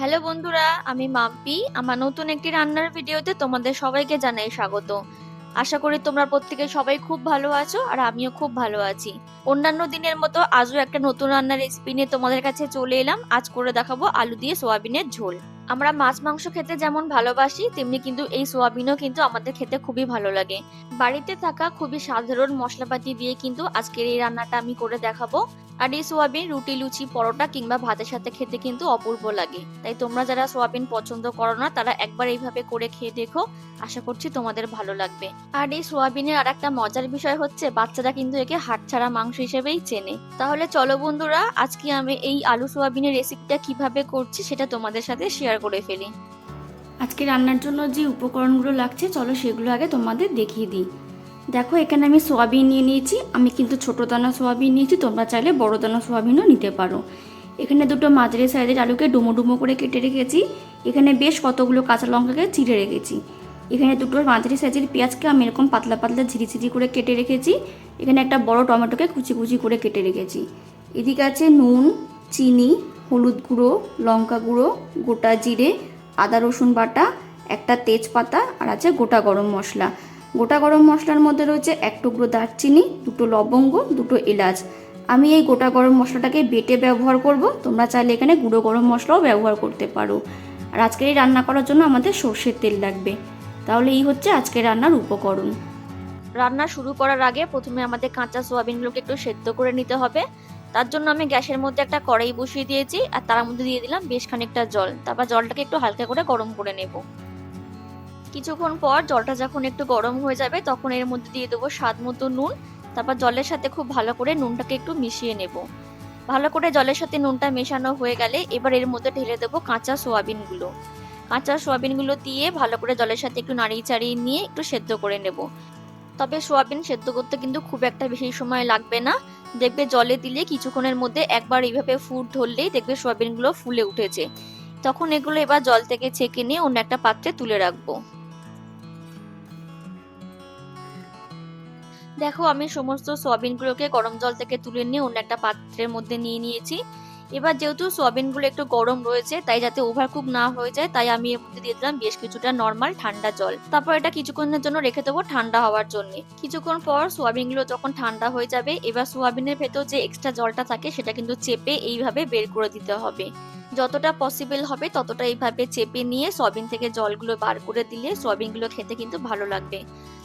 Hello বন্ধুরা, আমি মাম্পি। আমার নতুন একটি রান্নার ভিডিওতে তোমাদের সবাইকে জানাই স্বাগত। আশা করি তোমরা প্রত্যেকে সবাই খুব ভালো আছো আর আমিও খুব ভালো আছি। অন্যান্য দিনের মতো আজও একটা নতুন রান্নার রেসিপি নিয়ে তোমাদের কাছে চলে এলাম। আজ করে দেখাবো আলু দিয়ে সোয়াবিনের ঝোল। আমরা মাছ, মাংস খেতে যেমন ভালোবাসি, তেমনি কিন্তু এই সোয়াবিনও কিন্তু আমাদের খেতে খুবই ভালো লাগে। বাড়িতে থাকা খুবই সাধারণ মশলাপাতি দিয়ে কিন্তু আজকের এই রান্নাটা আমি করে দেখাবো। আর এই সোয়াবিন, রুটি, লুচি, পরোটা কিংবা ভাতের সাথে খেতে কিন্তু অপূর্ব লাগে। তাই তোমরা যারা সোয়াবিন পছন্দ করো না, তারা একবার এইভাবে করে খেয়ে দেখো। আশা করছি তোমাদের ভালো লাগবে। আর এই সোয়াবিনের আর একটা মজার বিষয় হচ্ছে, বাচ্চারা কিন্তু একে হাটছাড়া মাংস হিসেবেই চেনে। তাহলে চলো বন্ধুরা, আজকে আমি এই আলু সোয়াবিনের রেসিপিটা কীভাবে করছি সেটা তোমাদের সাথে শেয়ার করে ফেলি। আজকে রান্নার জন্য যে উপকরণগুলো লাগছে, চলো সেগুলো আগে তোমাদের দেখিয়ে দিই। দেখো, এখানে আমি সোয়াবিন নিয়ে নিয়েছি। আমি কিন্তু ছোটো দানা সোয়াবিন নিয়েছি, তোমরা চাইলে বড় দানা সোয়াবিনও নিতে পারো। এখানে দুটো মাঝারি সাইজের আলুকে ডুমো ডুমো করে কেটে রেখেছি। এখানে বেশ কতগুলো কাঁচা লঙ্কাকে চিড়ে রেখেছি। এখানে দুটো মাঝারি সাইজের পেঁয়াজকে আমি এরকম পাতলা পাতলা ঝিরি ঝিরি করে কেটে রেখেছি। এখানে একটা বড় টমেটোকে কুচি কুচি করে কেটে রেখেছি। এদিকে আছে নুন, চিনি, হলুদ গুঁড়ো, লঙ্কা গুঁড়ো, গোটা জিরে, আদা রসুন বাটা, একটা তেজপাতা, আর আছে গোটা গরম মশলা। গোটা গরম মশলার মধ্যে রয়েছে এক টুকরো দারচিনি, দুটো লবঙ্গ, দুটো এলাচ। আমি এই গোটা গরম মশলাটাকে বেটে ব্যবহার করব। তোমরা চাইলে এখানে গুঁড়ো গরম মশলাও ব্যবহার করতে পারো। আর আজকের এই রান্না করার জন্য আমাদের সর্ষের তেল লাগবে। তাহলে এই হচ্ছে আজকের রান্নার উপকরণ। রান্না শুরু করার আগে প্রথমে আমাদের কাঁচা সোয়াবিনগুলোকে একটু সেদ্ধ করে নিতে হবে। তার জন্য আমি গ্যাসের মধ্যে একটা কড়াই বসিয়ে দিয়েছি। আর তার মধ্যে দিয়ে দিলাম বেশ খানিকটা জল। তারপর জলটাকে একটু হালকা করে গরম করে নেব। কিছুক্ষণ পর জলটা যখন একটু গরম হয়ে যাবে, তখন এর মধ্যে দিয়ে দেবো স্বাদ মতো নুন। তারপর জলের সাথে খুব ভালো করে নুনটাকে একটু মিশিয়ে নেব। ভালো করে জলের সাথে নুনটা মেশানো হয়ে গেলে এবার এর মধ্যে ঢেলে দেবো কাঁচা সোয়াবিনগুলো। কাঁচা সোয়াবিনগুলো দিয়ে ভালো করে জলের সাথে একটু নাড়িয়ে চাড়িয়ে নিয়ে একটু সেদ্ধ করে নেব। তবে সোয়াবিন সেদ্ধ করতে কিন্তু খুব একটা বেশি সময় লাগবে না। দেখবে জলে দিলে কিছুক্ষণের মধ্যে একবার এইভাবে ফুট ধরলেই দেখবে সোয়াবিনগুলো ফুলে উঠেছে। তখন এগুলো এবার জল থেকে ছেঁকে নিয়ে অন্য একটা পাত্রে তুলে রাখব। দেখো, আমি সমস্ত সোয়াবিনগুলোকে গরম জল থেকে তুলে নিয়ে অন্য একটা পাত্রের মধ্যে নিয়ে নিয়েছি। এবার যেহেতু সোয়াবিনগুলো একটু গরম রয়েছে, তাই যাতে ওভারকুক না হয়ে যায়, তাই আমি এর মধ্যে দিয়ে দিলাম বেশ কিছুটা নর্মাল ঠান্ডা জল। তারপর এটা কিছুক্ষণের জন্য রেখে দেবো ঠান্ডা হওয়ার জন্য। কিছুক্ষণ পর সোয়াবিনগুলো যখন ঠান্ডা হয়ে যাবে, এবার সোয়াবিনের ভেতর যে এক্সট্রা জলটা থাকে, সেটা কিন্তু চেপে এইভাবে বের করে দিতে হবে। যতটা পসিবল হবে, ততটা এইভাবে চেপে নিয়ে সয়াবিন থেকে জলগুলো বার করে দিলে সয়াবিনগুলো খেতে কিন্তু ভালো লাগবে।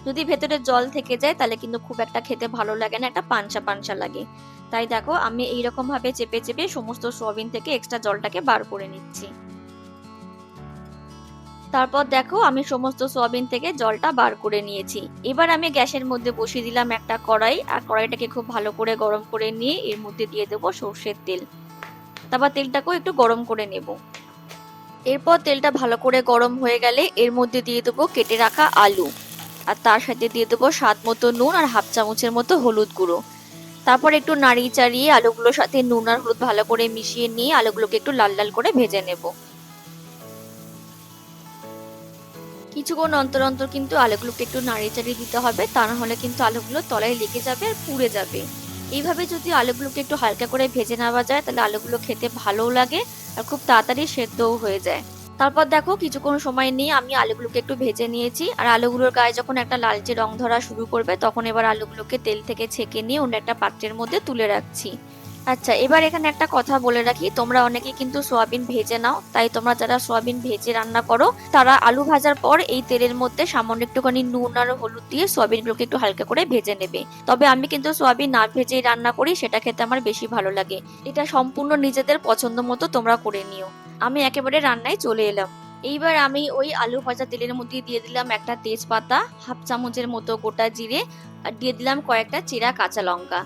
যদি ভেতরে জল থেকে যায়, তাহলে কিন্তু খুব একটা খেতে ভালো লাগে না, একটা পানসা পানসা লাগে। তাই দেখো, আমি এইরকম ভাবে চেপে চেপে সমস্ত সোয়াবিন থেকে এক্সট্রা জলটাকে বার করে নিচ্ছি। তারপর দেখো, আমি সমস্ত সয়াবিন থেকে জলটা বার করে নিয়েছি। এবার আমি গ্যাসের মধ্যে বসিয়ে দিলাম একটা কড়াই, আর কড়াইটাকে খুব ভালো করে গরম করে নিয়ে এর মধ্যে দিয়ে দেবো সর্ষের তেল। তারপর তেলটাকেও একটু গরম করে নেব। এরপর তেলটা ভালো করে গরম হয়ে গেলে এর মধ্যে দিয়ে দেবো কেটে রাখা আলু। আর তার সাথে দিয়ে দেবো স্বাদ মতো নুন আর হাফ চামচের মতো হলুদ গুঁড়ো। তারপর একটু নাড়িয়ে চাড়িয়ে আলুগুলোর সাথে নুন আর হলুদ ভালো করে মিশিয়ে নিয়ে আলুগুলোকে একটু লাল লাল করে ভেজে নেব। কিছুক্ষণ অন্তর অন্তর কিন্তু আলুগুলোকে একটু নাড়িয়ে চাড়িয়ে দিতে হবে, তা না হলে কিন্তু আলুগুলো তলায় লেগে যাবে আর পুড়ে যাবে। এইভাবে যদি আলুগুলোকে একটু হালকা করে ভেজে নেওয়া যায়, তাহলে আলুগুলো খেতে ভালোও লাগে আর খুব তাড়াতাড়ি সেদ্ধও হয়ে যায়। তারপর দেখো কিছুক্ষণ সময় নিয়ে আমি আলুগুলোকে একটু ভেজে নিয়েছি। আর আলুগুলোর গায়ে যখন একটা লালচে রং ধরা শুরু করবে, তখন এবার আলুগুলোকে তেল থেকে ছেঁকে নিয়ে অন্য একটা পাত্রের মধ্যে তুলে রাখছি। আচ্ছা এবার এখানে একটা কথা বলে রাখি। তোমরা অনেকে কিন্তু সোয়াবিন ভেজে নাও। তাই তোমরা যারা সোয়াবিন ভেজে রান্না করো, তারা আলু ভাজার পর এই তেলের মধ্যে সামান্য একটুখানি নুন আর হলুদ দিয়ে সোয়াবিনগুলোকে একটু হালকা করে ভেজে নেবে। তবে আমি কিন্তু সোয়াবিন না ভেজেই রান্না করি, সেটা খেতে আমার বেশি ভালো লাগে। এটা সম্পূর্ণ নিজেদের পছন্দ মতো তোমরা করে নিও। আমি একেবারে রান্নায় চলে এলাম। এইবার আমি ওই আলু ভাজা তেলের মধ্যে দিয়ে দিলাম একটা তেজপাতা, হাফ চামচের মতো গোটা জিরে, আর দিয়ে দিলাম কয়েকটা চিরা কাঁচা লঙ্কা।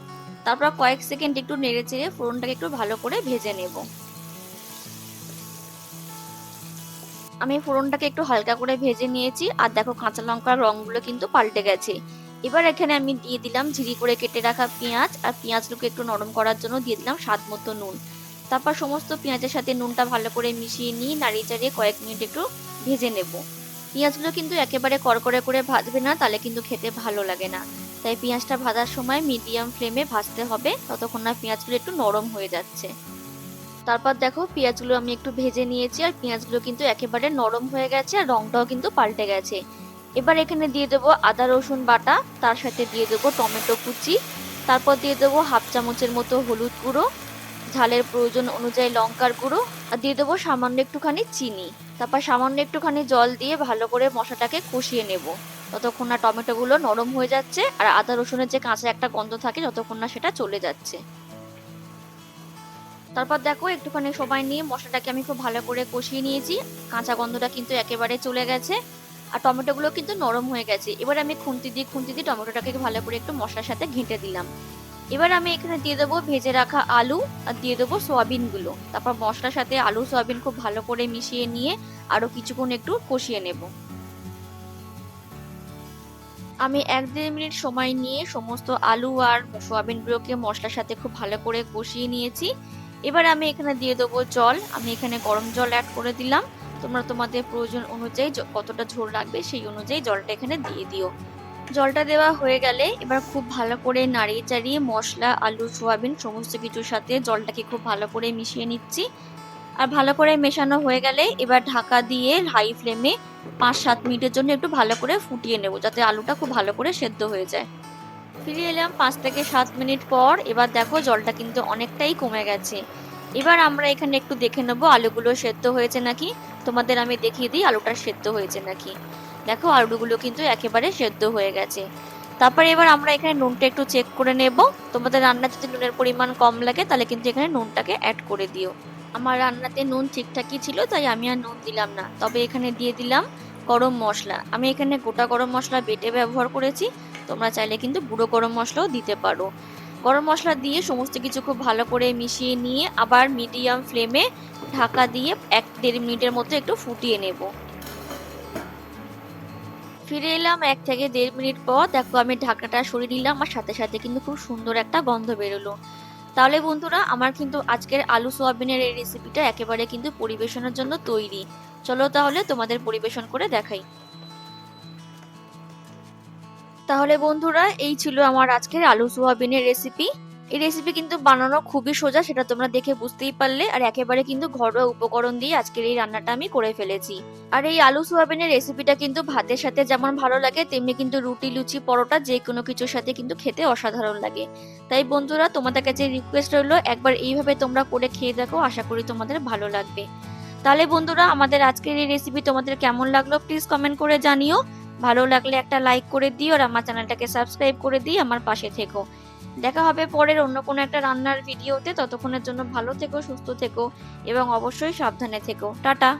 তারপর কয়েক সেকেন্ড একটু নেড়ে চেড়ে ফোড়নটাকে একটু ভালো করে ভেজে নেব। আমি ফোড়নটাকে একটু হালকা করে ভেজে নিয়েছি, আর দেখো কাঁচা লঙ্কার রঙগুলো কিন্তু পাল্টে গেছে। এবার এখানে আমি দিয়ে দিলাম ঝিরি করে কেটে রাখা পেঁয়াজ, আর পেঁয়াজগুলোকে একটু নরম করার জন্য দিয়ে দিলাম স্বাদ মতো নুন। তারপর সমস্ত পেঁয়াজের সাথে নুনটা ভালো করে মিশিয়ে নিয়ে নাড়িয়ে চাড়িয়ে কয়েক মিনিট একটু ভেজে নেব। পেঁয়াজগুলো কিন্তু একেবারে কড়কড়ে করে ভাজবে না, তাহলে কিন্তু খেতে ভালো লাগে না। তাই পেঁয়াজটা ভাজার সময় মিডিয়াম ফ্লেমে ভাজতে হবে, ততক্ষণ না পেঁয়াজগুলো একটু নরম হয়ে যাচ্ছে। তারপর দেখো পেঁয়াজগুলো আমি একটু ভেজে নিয়েছি, আর পেঁয়াজগুলো কিন্তু একেবারে নরম হয়ে গেছে, আর রংটাও কিন্তু পাল্টে গেছে। এবার এখানে দিয়ে দেবো আদা, রসুন বাটা, তার সাথে দিয়ে দেবো টমেটো কুচি, তারপর দিয়ে দেবো হাফ চামচের মতো হলুদ গুঁড়ো ঝালের প্রয়োজন অনুযায়ী লঙ্কার গুঁড়ো, আর দিয়ে দেবো সামান্য একটুখানি চিনি। তারপর সামান্য একটুখানি জল দিয়ে ভালো করে মশলাটাকে কষিয়ে নেব। ততক্ষণ না টমেটোগুলো নরম হয়ে যাচ্ছে, আর আদা রসুনের যে কাঁচা একটা গন্ধ থাকে যতক্ষণ না সেটা চলে যাচ্ছে। তারপর দেখো একটুখানি সময় নিয়ে মশলাটাকে আমি খুব ভালো করে কষিয়ে নিয়েছি। কাঁচা গন্ধটা কিন্তু একেবারে চলে গেছে, আর টমেটোগুলো কিন্তু নরম হয়ে গেছে। এবার আমি খুন্তি দিয়ে খুন্তি দিয়ে টমেটোটাকে ভালো করে একটু মশলার সাথে ঘেঁটে দিলাম। এবার আমি এখানে দিয়ে দেবো ভেজে রাখা আলু আর দিয়ে দেবো সোয়াবিনগুলো। তারপর মশলার সাথে আলু, সোয়াবিন খুব ভালো করে মিশিয়ে নিয়ে আরও কিছুক্ষণ একটু কষিয়ে নেব। আমি এক দেড় মিনিট সময় নিয়ে সমস্ত আলু আর সোয়াবিনগুলোকে মশলার সাথে খুব ভালো করে কষিয়ে নিয়েছি। এবার আমি এখানে দিয়ে দেবো জল। আমি এখানে গরম জল অ্যাড করে দিলাম। তোমরা তোমাদের প্রয়োজন অনুযায়ী কতটা ঝোল লাগবে সেই অনুযায়ী জলটা এখানে দিয়ে দিও। জলটা দেওয়া হয়ে গেলে এবার খুব ভালো করে নাড়িয়ে চাড়িয়ে মশলা, আলু, সোয়াবিন সমস্ত কিছুর সাথে জলটাকে খুব ভালো করে মিশিয়ে নিচ্ছি। আর ভালো করে মেশানো হয়ে গেলে এবার ঢাকা দিয়ে হাই ফ্লেমে পাঁচ সাত মিনিটের জন্য একটু ভালো করে ফুটিয়ে নেব যাতে আলুটা খুব ভালো করে সেদ্ধ হয়ে যায়। ফিরে এলাম পাঁচ থেকে সাত মিনিট পর। এবার দেখো জলটা কিন্তু অনেকটাই কমে গেছে। এবার আমরা এখানে একটু দেখে নেব আলুগুলো সেদ্ধ হয়েছে নাকি? তোমাদের আমি দেখিয়ে দিই আলুটা সেদ্ধ হয়েছে নাকি। দেখো আলুগুলো কিন্তু একেবারে সেদ্ধ হয়ে গেছে। তারপরে এবার আমরা এখানে নুনটা একটু চেক করে নেব। তোমাদের রান্না যদি নুনের পরিমাণ কম লাগে, তাহলে কিন্তু এখানে নুনটাকে অ্যাড করে দিও। আমার রান্নাতে নুন ঠিকঠাকই ছিল, তাই আমি আর নুন দিলাম না। তবে এখানে দিয়ে দিলাম গরম মশলা। আমি এখানে গোটা গরম মশলা বেটে ব্যবহার করেছি। তোমরা চাইলে কিন্তু গুঁড়ো গরম মশলাও দিতে পারো। গরম মশলা দিয়ে সমস্ত কিছু খুব ভালো করে মিশিয়ে নিয়ে আবার মিডিয়াম ফ্লেমে ঢাকা দিয়ে এক দেড় মিনিটের মতো একটু ফুটিয়ে নেব। ফিরে এলাম এক থেকে দেড় মিনিট পর। দেখো, আমি ঢাকনাটা সরিয়ে নিলাম আর সাথে সাথে কিন্তু খুব সুন্দর একটা গন্ধ বেরোলো। তাহলে বন্ধুরা, আমার কিন্তু আজকের আলু সোয়াবিনের এই রেসিপিটা একেবারে কিন্তু পরিবেশনের জন্য তৈরি। চলো তাহলে তোমাদের পরিবেশন করে দেখাই। তাহলে বন্ধুরা, এই ছিল আমার আজকের আলু সোয়াবিনের রেসিপি এই রেসিপি কিন্তু বানানো খুবই সোজা, সেটা তোমরা দেখে বুঝতেই পারলে। আর একেবারে কিন্তু ঘরোয়া উপকরণ দিয়ে আজকের এই রান্নাটা আমি করে ফেলেছি। আর এই আলু সোয়াবিনের রেসিপিটা কিন্তু ভাতের সাথে যেমন ভালো লাগে, তেমনি কিন্তু রুটি, লুচি, পরোটা যে কোনো কিছুর সাথে কিন্তু খেতে অসাধারণ লাগে। তাই বন্ধুরা, তোমাদের কাছে রিকোয়েস্ট রইল, একবার এইভাবে তোমরা করে খেয়ে দেখো, আশা করি তোমাদের ভালো লাগবে। তাহলে বন্ধুরা, আমাদের আজকের এই রেসিপি তোমাদের কেমন লাগল প্লিজ কমেন্ট করে জানিও। ভালো লাগলে একটা লাইক করে দিও, আর আমার চ্যানেলটাকে সাবস্ক্রাইব করে দিই, আমার পাশে থেকো। দেখা হবে পরের অন্য কোনো একটা রান্নার ভিডিওতে। ততক্ষণের জন্য ভালো থেকো, সুস্থ থেকো এবং অবশ্যই সাবধানে থেকো। টাটা।